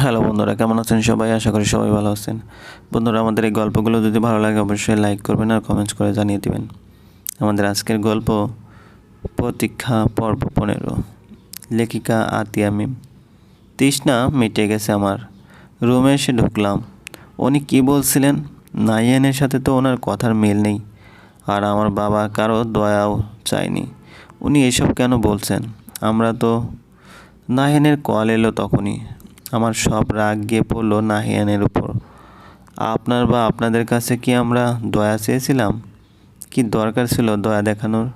Hello বন্ধুরা, কেমন আছেন সবাই? আশা করি সবাই ভালো আছেন। বন্ধুরা, আমাদের এই গল্পগুলো যদি ভালো লাগে, অবশ্যই লাইক করবেন আর কমেন্টস করে জানিয়ে দেবেন। আমাদের আজকের গল্প প্রতীক্ষা পর্ব পনেরো। লেখিকা আতিয়া মিম। তৃষ্ণা মিটে গেছে আমার। রুমে এসে ঢুকলাম। উনি কি বলছিলেন? নাইয়ানের সাথে তো ওনার কথার মিল নেই। আর আমার বাবা কারও দয়াও চায়নি। উনি এসব কেন বলছেন? আমরা তো নাহিয়ানের কল এলো তখনই। আমার সব রাগ গিয়ে পড়ল নাহিয়ানের উপর। আপনার বা আপনাদের কাছে কি আমরা দয়া চেয়েছিলাম? কি দরকার ছিল দয়া দেখানোর?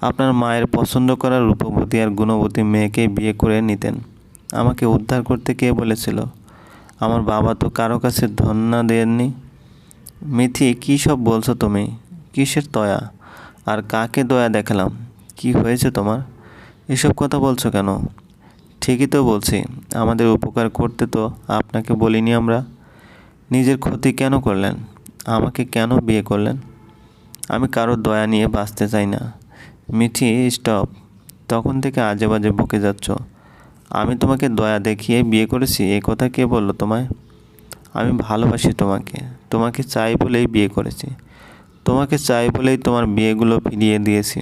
আপনার মায়ের পছন্দ করা রূপবতী আর গুণবতী মেয়েকে বিয়ে করে নিতেন। আমাকে উদ্ধার করতে কে বলেছিল? আমার বাবা তো কারও কাছে ধন্যা দেননি। মিথি, কী সব বলছো তুমি? কিসের দয়া? আর কাকে দয়া দেখালাম? কি হয়েছে তোমার? এসব কথা বলছো কেন? ঠিকই তো বলছি। আমাদের উপকার করতে তো আপনাকে বলিনি আমরা। নিজের ক্ষতি কেন করলেন? আমাকে কেন বিয়ে করলেন? আমি কারও দয়া নিয়ে বাঁচতে চাই না। মিঠি স্টপ তখন থেকে আজে বাজে বকে যাচ্ছ। আমি তোমাকে দয়া দেখিয়ে বিয়ে করেছি? এ কথা কে বলল তোমায়? আমি ভালোবাসি তোমাকে। তোমাকে চাই বলেই বিয়ে করেছি। তোমাকে চাই বলেই তোমার বিয়েগুলো ফিরিয়ে দিয়েছি।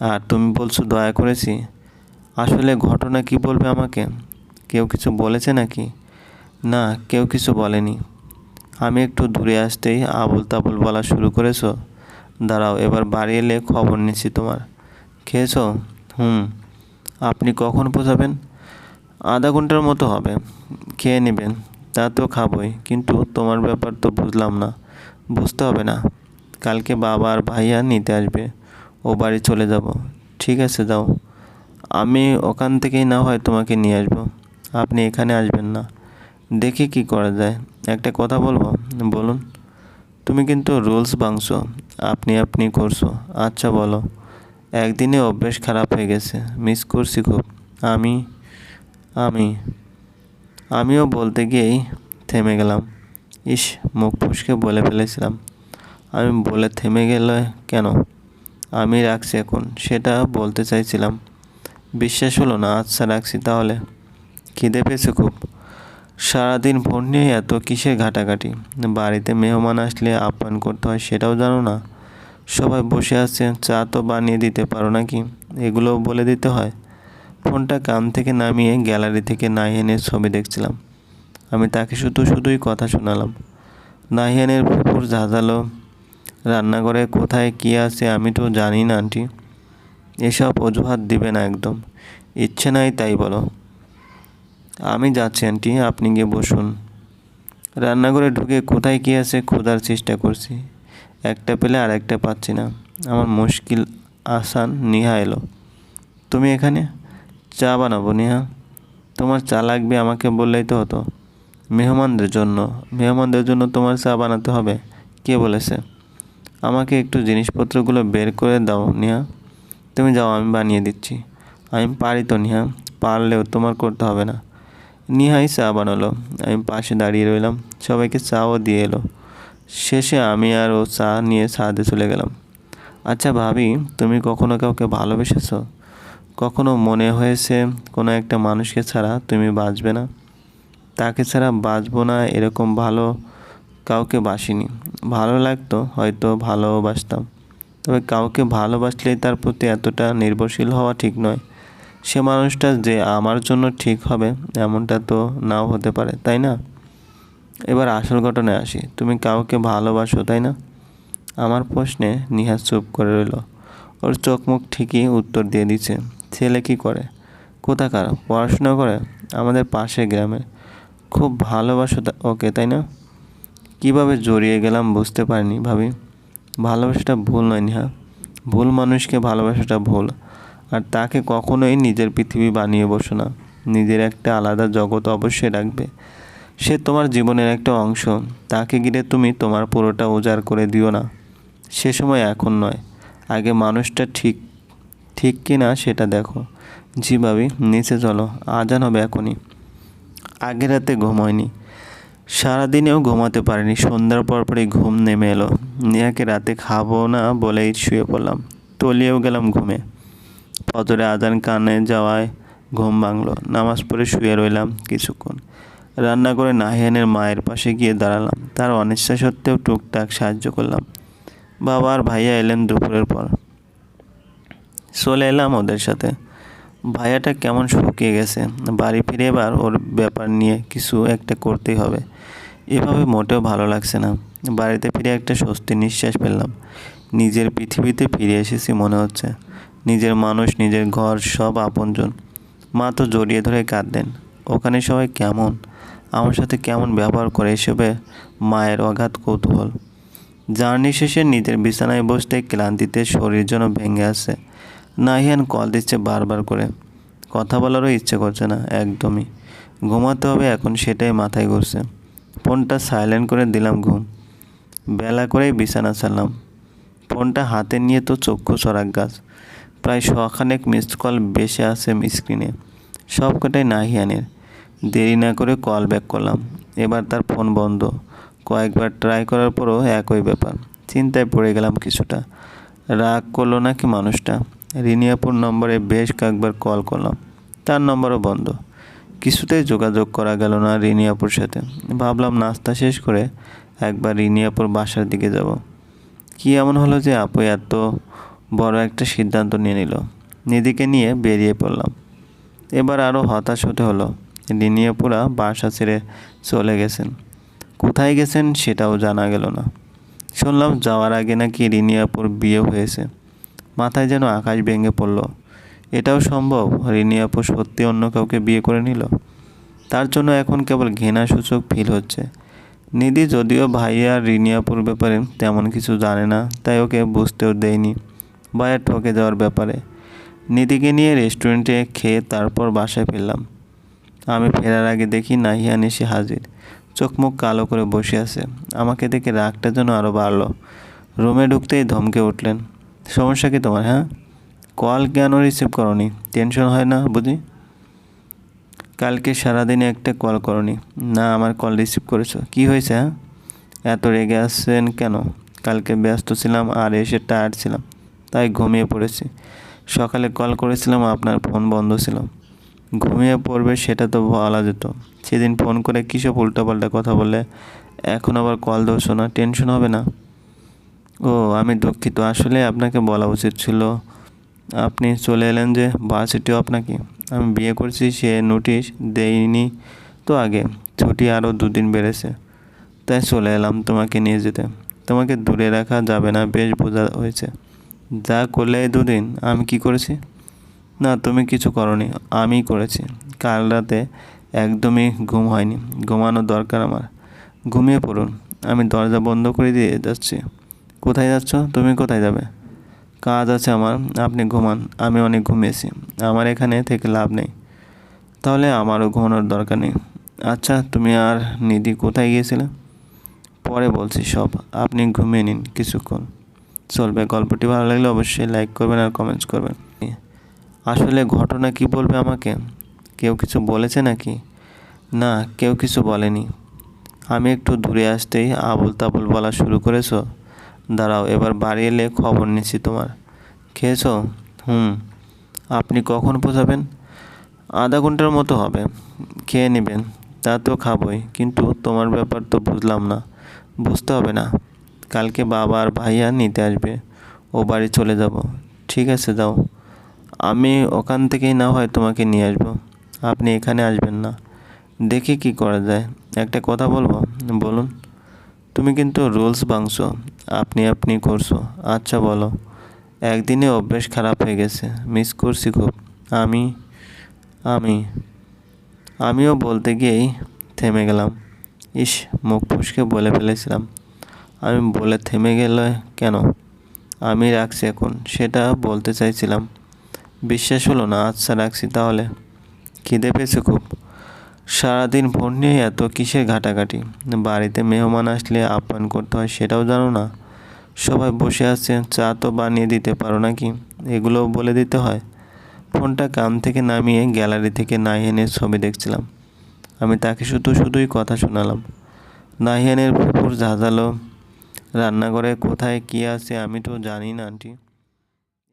আর তুমি বলছো দয়া করেছি? আসলে ঘটনা কি বলবে আমাকে? কেউ কিছু বলেছে নাকি? না, কেউ কিছু বলেনি। আমি একটু দূরে আসতেই আবল তাবল বলা শুরু করেছ। দাঁড়াও, এবার বাড়ি এলে খবর নিচ্ছি তোমার। খেয়েছো? হুম। আপনি কখন পৌঁছাবেন? আধা ঘণ্টার মতো হবে। খেয়ে নেবেন, তা তো খাবই। কিন্তু তোমার ব্যাপার তো বুঝলাম না। বুঝতে হবে না। কালকে বাবা আর ভাইয়া নিতে আসবে। ও বাড়ি চলে যাব। ঠিক আছে, যাও। আমি ওখান থেকেই না হয় তোমাকে নিয়ে আসব। আপনি এখানে আসবেন না। দেখি কি করা যায়। একটা কথা বলব? বলুন। তুমি কিন্তু রুলস ভাঙছো। আপনি আপনি করছ। আচ্ছা বলো। একদিনে অভ্যেস খারাপ হয়ে গেছে। মিস করছি খুব। আমি আমি, আমিও বলতে গিয়েই থেমে গেলাম। ইস, মুখ ফুসকে বলে ফেলেছিলাম। আমি বলে থেমে গেলে কেন? আমি রাখছি এখন। সেটা বলতে চাইছিলাম। বিশ্বাস হলো না আচ্ছা রাখছি তাহলে। খিদে পেয়েছে খুব। সারাদিন ফোন নিয়ে এত কিসের ঘাটাঘাটি? বাড়িতে মেহমান আসলে আপ্যায়ন করতে হয় সেটাও জানো না। সবাই বসে আছে, চা তো বানিয়ে দিতে পারো নাকি? এগুলো বলে দিতে হয়। ফোনটা কান থেকে নামিয়ে গ্যালারি থেকে নাহিয়ানের ছবি দেখছিলাম। আমি তাকে শুধু শুধুই কথা শোনালাম। নাহিয়ানের পুকুর ঝাঁঝালো রান্নাঘরে কোথায় কী আছে আমি তো জানি না, আন্টি। এসব অজুহাত দিবে না একদম। ইচ্ছে নাই তাই বলো। আমি যাচ্ছি আন্টি আপনি গিয়ে বসুন। রান্নাঘরে ঢুকে কোথায় কী আছে খোঁজার চেষ্টা করছি। একটা পেলে আর একটা পাচ্ছি না। আমার মুশকিল আসান নিহা এলো। তুমি এখানে? চা বানাবো, নিহা। তোমার চা লাগবে আমাকে বললেই তো হতো। মেহমানদের জন্য। মেহমানদের জন্য তোমার চা বানাতে হবে। কে বলেছে? আমাকে একটু জিনিসপত্রগুলো বের করে দাও, নিহা। তুমি যাও, আমি বানিয়ে দিচ্ছি। আমি পারি তো, নিহা। পারলেও তোমার করতে হবে না। নিহাই চা বানালো। আমি পাশে দাঁড়িয়ে রইলাম। সবাইকে চাও দিয়ে এলো। শেষে আমি আর ও চা নিয়ে ছাদে চলে গেলাম। আচ্ছা ভাবি, তুমি কখনো কাউকে ভালোবেসেছো? কখনো মনে হয়েছে কোনো একটা মানুষকে ছাড়া তুমি বাঁচবে না? তাকে ছাড়া বাঁচবো না এরকম ভালো কাউকে বাসিনি। ভালো লাগতো, হয়তো ভালোবাসতাম তবে কাউকে ভালোবাসলেই তার প্রতি এতটা নির্ভরশীল হওয়া ঠিক নয়। সে মানুষটা যে আমার জন্য ঠিক হবে, এমনটা তো নাও হতে পারে, তাই না? এবার আসল ঘটনায় আসি। তুমি কাউকে ভালোবাসো, তাই না? আমার প্রশ্নে নিহাজ চুপ করে রইল। ওর চোখ মুখ ঠিকই উত্তর দিয়ে দিচ্ছে। ছেলে কি করে? কোথাকার? পড়াশোনা করে? আমাদের পাশে গ্রামে। খুব ভালোবাসো ওকে, তাই না? কীভাবে জড়িয়ে গেলাম বুঝতে পারিনি ভাবি। ভালোবাসাটা ভুল নয় নিহা। ভুল মানুষকে ভালোবাসাটা ভুল। আর তাকে কখনোই নিজের পৃথিবী বানিয়ে বসো না। নিজের একটা আলাদা জগৎ অবশ্যই রাখবে। সে তোমার জীবনের একটা অংশ। তাকে ঘিরে তুমি তোমার পুরোটা উজাড় করে দিও না। সে সময় এখন নয়। আগে মানুষটা ঠিক ঠিক কি না সেটা দেখো। জি ভাবি, নিচে চলো। আজান হবে এখনই। আগের রাতে ঘুম হয়নি। সারাদিনেও ঘুমাতে পারিনি। সন্ধ্যার পর পরপরই ঘুম নেমে এলো। নিয়াকে রাতে খাব না বলেই শুয়ে পড়লাম। তলিয়েও গেলাম ঘুমে। ফজরে আজান কানে যাওয়ায় ঘুম ভাঙলো। নামাজ পড়ে শুয়ে রইলাম কিছুক্ষণ। রান্না করে নাহিয়ানের মায়ের পাশে গিয়ে দাঁড়ালাম। তার অনিচ্ছা সত্ত্বেও টুকটাক সাহায্য করলাম। বাবা আর ভাইয়া এলেন দুপুরের পর। চলে এলাম ওদের সাথে। ভাইয়াটা কেমন শুকিয়ে গেছে? বাড়ি ফিরে এবার ওর ব্যাপার নিয়ে কিছু একটা করতেই হবে। এভাবে মোটেও ভালো লাগছে না। বাড়িতে ফিরে একটা স্বস্তি নিঃশ্বাস ফেললাম। নিজের পৃথিবীতে ফিরে এসেছি মনে হচ্ছে। নিজের মানুষ, নিজের ঘর, সব আপনজন। মা তো জড়িয়ে ধরে কাঁদলেন। ওখানে সবাই কেমন? আমার সাথে কেমন ব্যবহার করে এসবে মায়ের অগাধ কৌতূহল। জার্নি শেষে নিজের বিছানায় বসতে ক্লান্তিতে শরীর যেন ভেঙে আসছে। নাহিয়ান কল দিচ্ছে বারবার করে। কথা বলারও ইচ্ছে করছে না, একদমই। ঘুমাতে হবে এখন সেটাই মাথায় ঘুরছে। ফোনটা সাইলেন্ট করে দিলাম ঘুম। বেলা করেই বিছানা ছাড়লাম। ফোনটা হাতে নিয়ে তো চক্ষু সরাক গাছ। প্রায় শখানেক মিসড কল বেসে আছে স্ক্রিনে সব কটাই নাহিয়ানের। দেরি না করে কল ব্যাক করলাম। এবার তার ফোন বন্ধ। কয়েকবার ট্রাই করার পরও একই ব্যাপার। চিন্তায় পড়ে গেলাম কিছুটা। রাগ করল নাকি মানুষটা? রিনিয়াপুর নম্বরে বেশ কয়েকবার কল করলাম। তার নম্বরও বন্ধ। কিছুতেই যোগাযোগ করা গেল না রিনিয়াপুর সাথে। ভাবলাম নাস্তা শেষ করে একবার রিনিয়াপুর বাসার দিকে যাব। কি এমন হলো যে আপু এত বড় একটা সিদ্ধান্ত নিয়ে নিল। নিধিকে নিয়ে বেরিয়ে পড়লাম। এবার আরও হতাশ হতে হলো। রিনিয়াপুরা বাসা ছেড়ে চলে গেছেন। কোথায় গেছেন সেটাও জানা গেল না। শুনলাম যাওয়ার আগে নাকি রিনিয়াপুর বিয়ে হয়েছে। মাথায় যেন আকাশ ভেঙে পড়ল। এটাও সম্ভব? রিনিয়াপু সত্যি অন্য কাউকে বিয়ে করে নিল? তার জন্য এখন কেবল ঘৃণাসূচক ফিল হচ্ছে। নিধি যদিও ভাইয়া আর ব্যাপারে তেমন কিছু জানে না, তাই ওকে বুঝতেও দেয়নি। ভাইয়া ঠকে যাওয়ার ব্যাপারে। নিধিকে নিয়ে রেস্টুরেন্টে খেয়ে তারপর বাসায় ফিরলাম। আমি ফেরার আগে দেখি নাহিয়ান এসে হাজির। চোখ মুখ কালো করে বসে আছে। আমাকে দেখে রাগটা যেন আরও বাড়লো। রুমে ঢুকতেই ধমকে উঠলেন। সমস্যা কি তোমার হ্যাঁ? কল কেন রিসিভ করনি? টেনশন হয় না বুঝি? কালকে সারাদিনে একটা কল করনি। না, আমার কল রিসিভ করেছ। কি হয়েছে হ্যাঁ? এত রেগে আসছেন কেন? কালকে ব্যস্ত ছিলাম আর এসে টায়ার্ড ছিলাম, তাই ঘুমিয়ে পড়েছি। সকালে কল করেছিলাম, আপনার ফোন বন্ধ ছিল। ঘুমিয়ে পড়বে সেটা তো বলা যেত। সেদিন ফোন করে কিসব উল্টোপাল্টা কথা বললে? এখন আবার কল ধরছো না? টেনশন হবে না? ও, আমি দুঃখিত। আসলে আপনাকে বলা উচিত ছিল, আপনি চলে এলেন যে ভার্সিটিও আপনাকে। আমি বিয়ে করছি, সে নোটিশ দেয়নি তো আগে। ছুটি আরও দুদিন বেড়েছে, তাই চলে এলাম তোমাকে নিয়ে যেতে। তোমাকে দূরে রাখা যাবে না, বেশ বোঝা হয়েছে। যা করলে দুদিন, আমি কি করেছি? না, তুমি কিছু করনি আমি করেছি। কাল রাতে একদমই ঘুম হয়নি ঘুমানো দরকার আমার। ঘুমিয়ে পড়ুন, আমি দরজা বন্ধ করে দিয়ে যাচ্ছি। কোথায় যাচ্ছ? তুমি কোথায় যাবে? কাজ আছে আমার, আপনি ঘুমান, আমি অনেক ঘুমিয়েছি। আমার এখানে থেকে লাভ নেই। তাহলে আমারও ঘুমানোর দরকার নেই। আচ্ছা তুমি আর নিধি কোথায় গিয়েছিলে? পরে বলছি, সব, আপনি ঘুমিয়ে নিন কিছুক্ষণ। চলবে, গল্পটি ভালো লাগলে অবশ্যই লাইক করবেন আর কমেন্টস করবেন। আসলে ঘটনা কি বলবে আমাকে? কেউ কিছু বলেছে নাকি? না, কেউ কিছু বলেনি। আমি একটু দূরে আসতেই আবল তাবল বলা শুরু করেছ? দাঁড়াও, এবার বাড়ি এলে খবর নিচ্ছি তোমার। খেয়েছো? হুম। আপনি কখন পৌঁছাবেন? আধা ঘণ্টার মতো হবে। খেয়ে নেবেন, তা তো খাবই, কিন্তু তোমার ব্যাপার তো বুঝলাম না। বুঝতে হবে না। কালকে বাবা আর ভাইয়া নিতে আসবে, ও বাড়ি চলে যাব। ঠিক আছে, যাও। আমি ওখান থেকেই না হয় তোমাকে নিয়ে আসব। আপনি এখানে আসবেন না। দেখি কি করা যায়। একটা কথা বলব? বলুন। তুমি কিন্তু রুলস ভাঙছো, আপনি আপনি করছ। আচ্ছা বলো, একদিনে অভ্যেস খারাপ হয়ে গেছে মিস করছি খুব। আমি আমি, আমিও বলতে গিয়েই থেমে গেলাম। ইস, মুখ ফুসকে বলে ফেলেছিলাম। আমি বলে থেমে গেলে কেন? আমি রাখছি এখন, সেটা বলতে চাইছিলাম। বিশ্বাস হলো না আচ্ছা রাখছি তাহলে। খিদে পেয়েছে খুব। সারাদিন ফোন নিয়ে এত কিসের ঘাটাঘাটি? বাড়িতে মেহমান আসলে আপ্যায়ন করতে হয় সেটাও জানো না। সবাই বসে আছে, চা তো বানিয়ে দিতে পারো নাকি? এগুলোও বলে দিতে হয়। ফোনটা কান থেকে নামিয়ে গ্যালারি থেকে নাহিয়ানের ছবি দেখছিলাম। আমি তাকে শুধু শুধুই কথা শোনালাম। নাহিয়ানের পুকুর ঝাঁঝালো, রান্নাঘরে কোথায় কী আছে আমি তো জানি না, আন্টি।